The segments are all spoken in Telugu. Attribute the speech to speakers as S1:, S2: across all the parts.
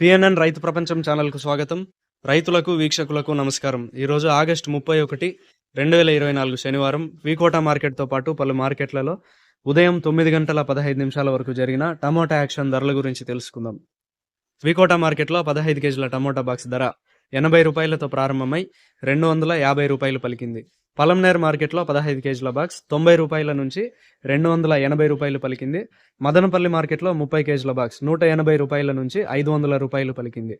S1: పిఎన్ఎన్ రైతు ప్రపంచం ఛానల్కు స్వాగతం. రైతులకు వీక్షకులకు నమస్కారం. ఈరోజు ఆగస్టు ముప్పై ఒకటి రెండు వేల ఇరవై నాలుగు శనివారం వీకోటా మార్కెట్తో పాటు పలు మార్కెట్లలో ఉదయం తొమ్మిది గంటల పదహైదు నిమిషాల వరకు జరిగిన టమోటా యాక్షన్ ధరల గురించి తెలుసుకుందాం. వీకోటా మార్కెట్లో పదహైదు కేజీల టమోటా బాక్స్ ధర ఎనభై రూపాయలతో ప్రారంభమై రెండు వందల యాభై రూపాయలు పలికింది. పలంనేర్ మార్కెట్లో పదహైదు కేజీల బాక్స్ తొంభై రూపాయల నుంచి రెండు వందల ఎనభై రూపాయలు పలికింది. మదనపల్లి మార్కెట్లో ముప్పై కేజీల బాక్స్ నూట ఎనభై రూపాయల నుంచి ఐదు వందల రూపాయలు పలికింది.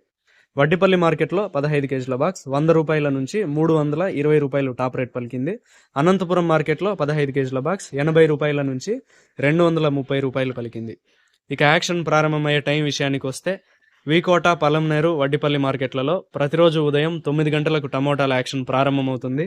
S1: వడ్డిపల్లి మార్కెట్లో పదహైదు కేజీల బాక్స్ వంద రూపాయల నుంచి మూడు వందల ఇరవై రూపాయలు టాప్ రేట్ పలికింది. అనంతపురం మార్కెట్లో పదహైదు కేజీల బాక్స్ ఎనభై రూపాయల నుంచి రెండు వందల ముప్పై రూపాయలు పలికింది. ఇక యాక్షన్ ప్రారంభమయ్యే టైం విషయానికి వస్తే వీకోట పలంనేరు వడ్డిపల్లి మార్కెట్లలో ప్రతిరోజు ఉదయం తొమ్మిది గంటలకు టమోటాల యాక్షన్ ప్రారంభమవుతుంది.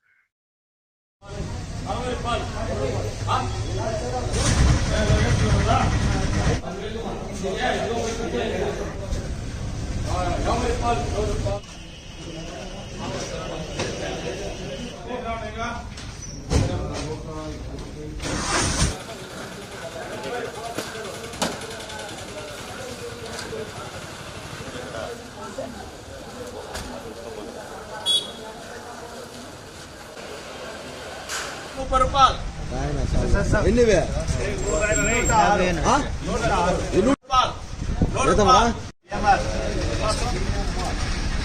S2: ముప్పై రూపాయలు
S3: ఎన్ని నూట
S2: రూపాయలు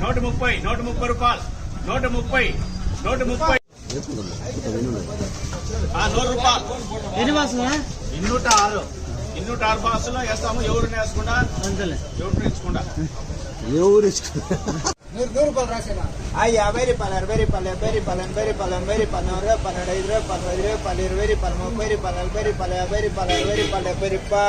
S2: నూట ముప్పై నూట ముప్పై రూపాయలు. నూట ముప్పై నూట ముప్పై. నూరు రూపాయలు.
S4: ఎన్ని బాసులా
S2: ఇన్నూట ఆరు ఇన్నూట ఆరు బాక్సులో వేస్తాము. ఎవరిని వేసుకుంటా
S4: అంతలే.
S2: ఎవరిని వేసుకుంటా
S3: ఎవరు ఇష్టం?
S5: ఆ యాభై రూపాయలు అరవై రూపాయలు డెబ్బై రూపాయలు ఎనభై రూపాయలు ఎనభై రూపాయలు నూరు రూపాయలు పన్నెండు ఐదు రూపాయలు పది రూపాయలు ఇరవై రూపాయలు ముప్పై రూపాయలు నలభై రూపాయలు యాభై రూపాయలు అరవై రూపాయలు డెబ్బై రూపాయలు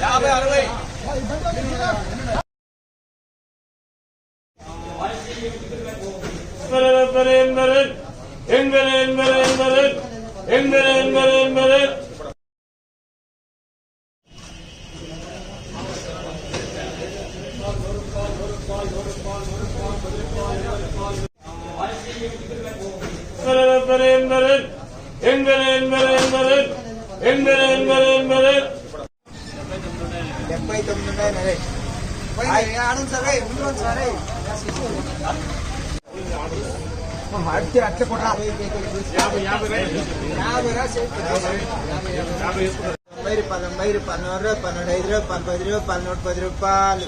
S5: యాభై అరవై
S2: యాభై అరవై
S5: డెబ్బై తొమ్మిది ఉన్నాయి ఆనంద్ సరే ముందు అట్టి అట్ట కూడా తొంభై పదొంభై పన్నూరు పన్నెండు ఐదు రూపాయలు పన్నెండు రూపాయలు పన్నూరు పది రూపాయలు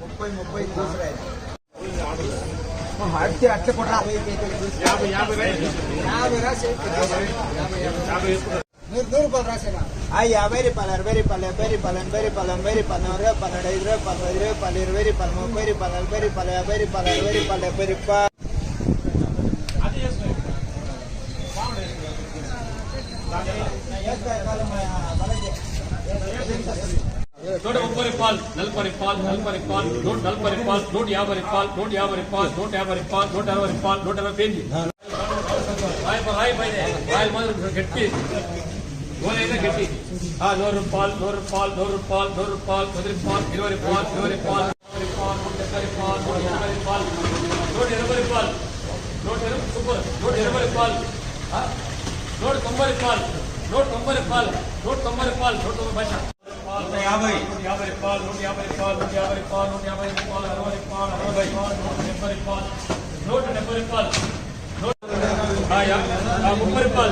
S5: ముప్పై ముప్పై చూసరాయి అట్టి అట్ల కూడా
S2: యాభై యాభై
S5: యాభై రాసి నూరు నూరు రూపాయలు రాసేనా ఆ యాభై రూపాయలు అరవై రూపాయలు డెబ్బై రూపాయలు ఎనభై రూపాయలు ఎనభై రూపాయలు నూరు రూపాయలు పన్నెండు ఐదు రూపాయలు పది రూపాయలు ఇరవై రూపాయలు ముప్పై రూపాయలు నలభై రూపాయలు యాభై రూపాయలు అరవై రూపాయలు డెబ్బై రూపాయలు
S6: నూట ముప్పై రూపాయలు నలభై రూపాయలు నలభై రూపాయలు నూట నలభై రూపాయలు నూట యాభై రూపాయలు నూట యాభై రూపాయలు నూట యాభై రూపాయలు నూట అరవై రూపాయలు నూట అరవై పేజీ గట్టి గోలైనా గట్టి నూరు రూపాయలు నూరు రూపాయలు నూరు రూపాయలు నూరు రూపాయలు పది రూపాయలు ఇరవై రూపాయలు ఇరవై రూపాయలు నూట ఇరవై రూపాయలు నూట ఇరవై సూపర్ నూట ఇరవై రూపాయలు నూట తొంభై రూపాయలు నూట తొంభై రూపాయలు నూట తొంభై రూపాయలు నూట తొంభై పైసా నూట యాభై पर इकबाल रोड यहाँ पर इकबाल रोड यहाँ पर इकबाल रोड यहाँ पर इकबाल अरवर Iqbal अरवर Iqbal road number Iqbal road number Iqbal road हाँ यहाँ मुंबर इकबाल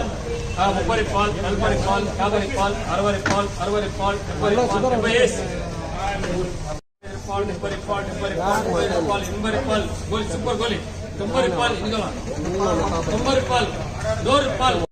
S6: हाँ मुंबर इकबाल अलवर इकबाल यहाँ पर इकबाल अरवर इकबाल अरवर Iqbal number Iqbal number S Iqbal number Iqbal number Iqbal Iqbal number Iqbal गोली सुपर गोली नंबर इकबाल इनका नंबर इकबाल दो इकबाल